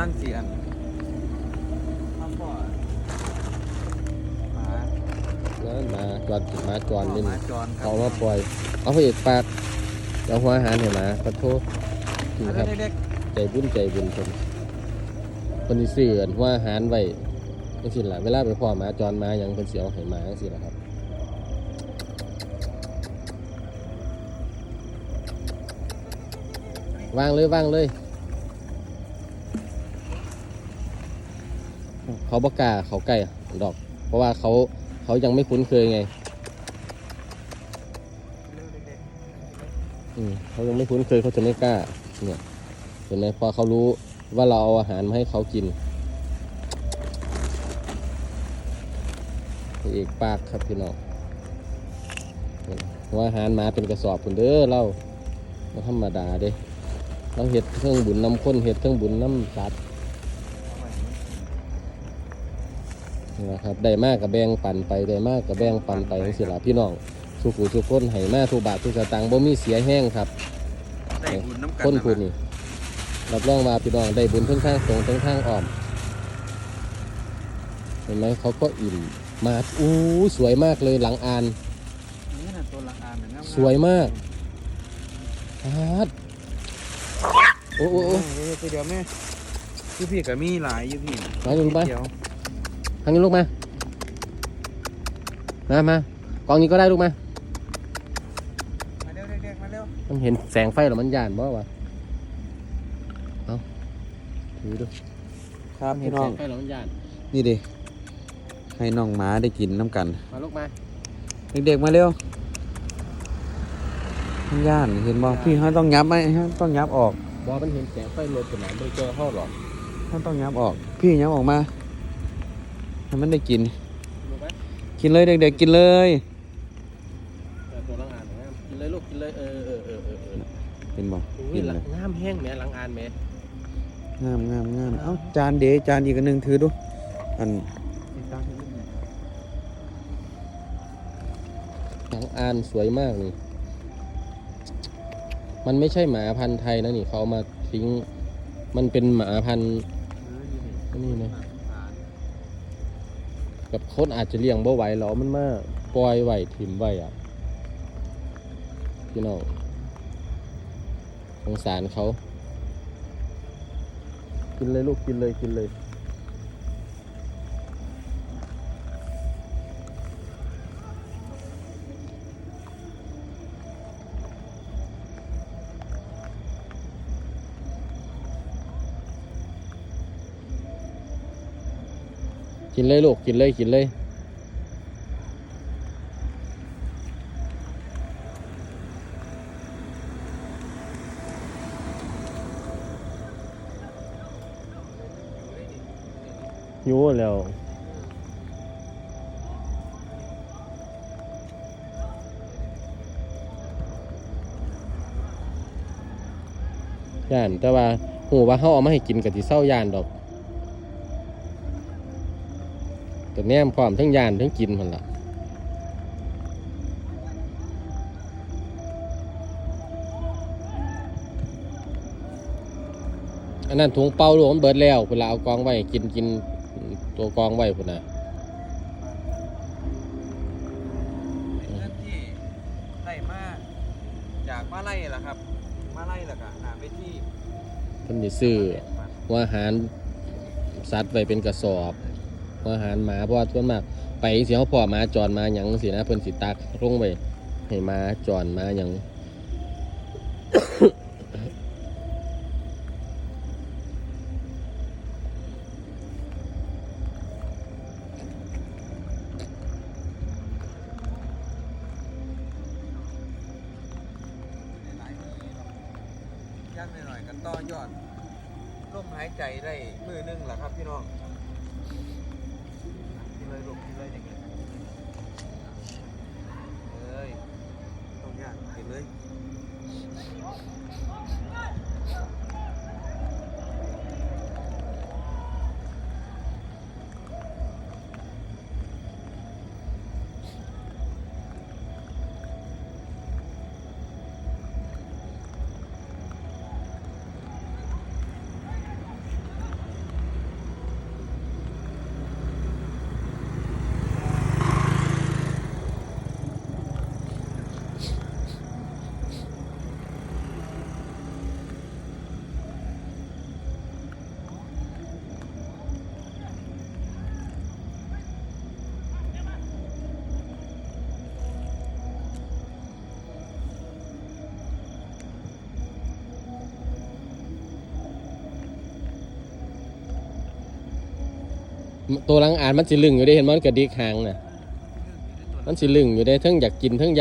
นั่งเสียนมาปอดหมาแล้วมาจอนมาจอนนี่หมาจรครับเขามาปล่อย เอาพระเอกปากเอาหัวอาหารให้หมาขอโทษนี่อันครับ เล็กใจบุญใจบุญคนคนที่ซื้ออันหัวอาหารไว้จังซี่ล่ะเวลาไปพ่อหมาจรมาหยังเพิ่นสิเอาให้หมาจังซี่ล่ะครับวางเลยวางเลย เขาบกล้าเขาใกล้ดอก เพราะว่าเขาเขายังไม่คุ้นเคยไงเขายังไม่คุ้นเคยเขาจะไม่กล้า เนี่ยเห็นไหมพอเขารู้ว่าเราเอาอาหารมาให้เขากินพระเอกปากครับพี่น้องว่าอาหารมาเป็นกระสอบคุณเด้อเราไม่ธรรมดาเด้เราเห็ดเครื่องบุญน้ำข้นเห็ดเครื่องบุญน้ำสัตว์ ๆเอาไว้ นะครับได้มากกับแบ่งปันไปได้มากกับแบ่งปันไปทั้งสิละพี่น้องสุขุสุขคนให้มาทุกบาททุกสตางค์บ่มีเสียแห้งครับได้บุญน้ำกันคนนะคุณนี่รับรองว่าพี่น้องได้บุญทั้งข้างตรงทั้งข้างอ้อมเห็นไหมเขาก็อิ่มมาอู้สวยมากเลยหลังอานนี่น่ะตัวละอานน่ะงามๆสวยมากฮาดโอ้โอ้โอ้โอ้ยตัวเดียวแม่พี่พี่ก็มีหลายอยู่พี่มาลงไปเดี๋ยวทางนี้ลูกมามามากองนี้ก็ได้ลูกมามาเร็วเด็กๆมาเร็วมันเห็นแสงไฟหรอมันย่านบ่วะเอาถือดูครับเห็พี่นน้แสองงไฟหรอมันย่านนี่ดิให้น้องหมาได้กินน้ำกัน มาลูกมาเด็กๆมาเร็วย่านเห็นบ่พี่เขาต้องยับไหมฮะต้องยับออกบอมันเห็นแสงไฟรถกันหนาไม่เจอเข้าหรอกท่านต้องยับออก พี่ยับออกมา ให้มันได้กินลูกไหมกินเลยเด็กๆกินเลยแต่ตัวหลังอานนะกินเลยลูกกินเลยเออเออเออเออเออเห็นบ่อุ้กิยนหลัเลงยงามแห้งแหม่หลังอานแหม่งามงามงามเอ้าจานเดจานอีกอันหนึ่งถือดูอันหลังอานสวยมากนี่มันไม่ใช่หมาพันธุ์ไทยนะนี่เขาเอามาทิ้ง มันเป็นหมาพันธุ์นี่นะ กับคนอาจจะเลี้ยงบ่ไหวหรอมันมาปล่อยไหวถิ่มไหวอะพี่น้องสงสารเขา กินเลยลูกกินเลยกินเลย กินเลยลูก กินเลยกินเลยหิวแล้วย่านแต่ว่าหูว่าเขาเอามาให้กินกับที่เศร้าย่านดอก แต่แนมพร้อมทั้งย่านทั้งกินมันละอันนั้นถุงเปล่าลูกมันเบิดแล้วเวลาเอากองไว้กินกินตัวกองไว้พุ่นน่ะเป็นเงินที่ได้มาจากมาไล่ล่ะครับ มาไล่ล่ะก็หาไปที่เพิ่นสิซื้อหัวอาหารสัตว์ไว้เป็นกระสอบหัว อาหารหมาเพราะว่าส่วนมากไปเสิเขาพ่อหมาจรมาหยังสินะเพิ่นสิตักลงไว้ให้หมาจรมาหยังย่างหน่อยๆกันต่อยอดร่มหายใจได้มือหนึงล่ะครับพี่น้อง กินเตัวหลังอ่านมันสิลึงอยู่ได้เห็นมันกระดิกหางน่ะ มันสิลึงอยู่ได้ทั้งอยากกินทั้งอยาก